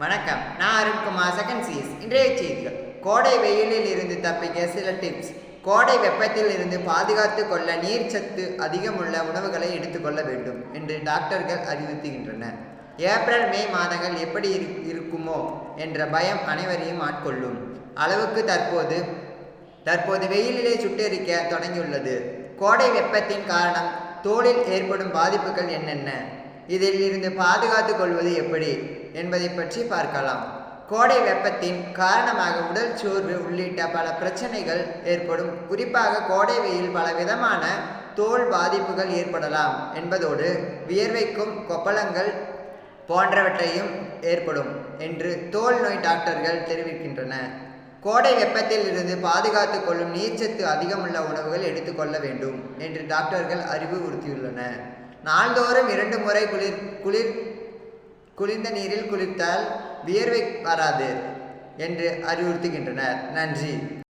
வணக்கம். நான் Arunkumar second cheese இன்றைய செய்திகள். கோடை வெயிலில் இருந்து தப்பிக்க சில டிப்ஸ் கோடை வெப்பத்தில் இருந்து பாதுகாத்து கொள்ள நீர்ச்சத்து அதிகமுள்ள உணவுகளை எடுத்துக்கொள்ள வேண்டும் என்று டாக்டர்கள் அறிவுறுத்துகின்றனர். ஏப்ரல் மே மாதங்கள் எப்படி இரு- இருக்குமோ என்ற பயம் அனைவரையும் ஆட்கொள்ளும். அளவுக்கு தற்போது தற்போது வெயிலிலே சுட்டெரிக்க தொடங்கியுள்ளது. கோடை வெப்பத்தின் காரணம் தோலில் ஏற்படும் பாதிப்புகள் என்னென்ன? இதில் இருந்து பாதுகாத்துக் கொள்வது எப்படி என்பதை பற்றி பார்க்கலாம். கோடை வெப்பத்தின் காரணமாக உடல் சோர்வு உள்ளிட்ட பல பிரச்சனைகள் ஏற்படும். குறிப்பாக கோடை வெயில் பல விதமான தோல் பாதிப்புகள் ஏற்படலாம் என்பதோடு வியர்வைக்கும் கொப்பளங்கள் போன்றவற்றையும் ஏற்படும் என்று தோல் நோய் டாக்டர்கள் தெரிவிக்கின்றனர் கோடை வெப்பத்தில் இருந்து பாதுகாத்து கொள்ளும் நீர்ச்சத்து அதிகமுள்ள உணவுகள் எடுத்துக்கொள்ள வேண்டும் என்று டாக்டர்கள் அறிவுறுத்தியுள்ளனர். நாள்தோறும் இரண்டு முறை குளிர் குளிர் குளிர்ந்த நீரில் குளித்தால் வியர்வை வராது என்று அறிவுறுத்துகின்றனர். நன்றி.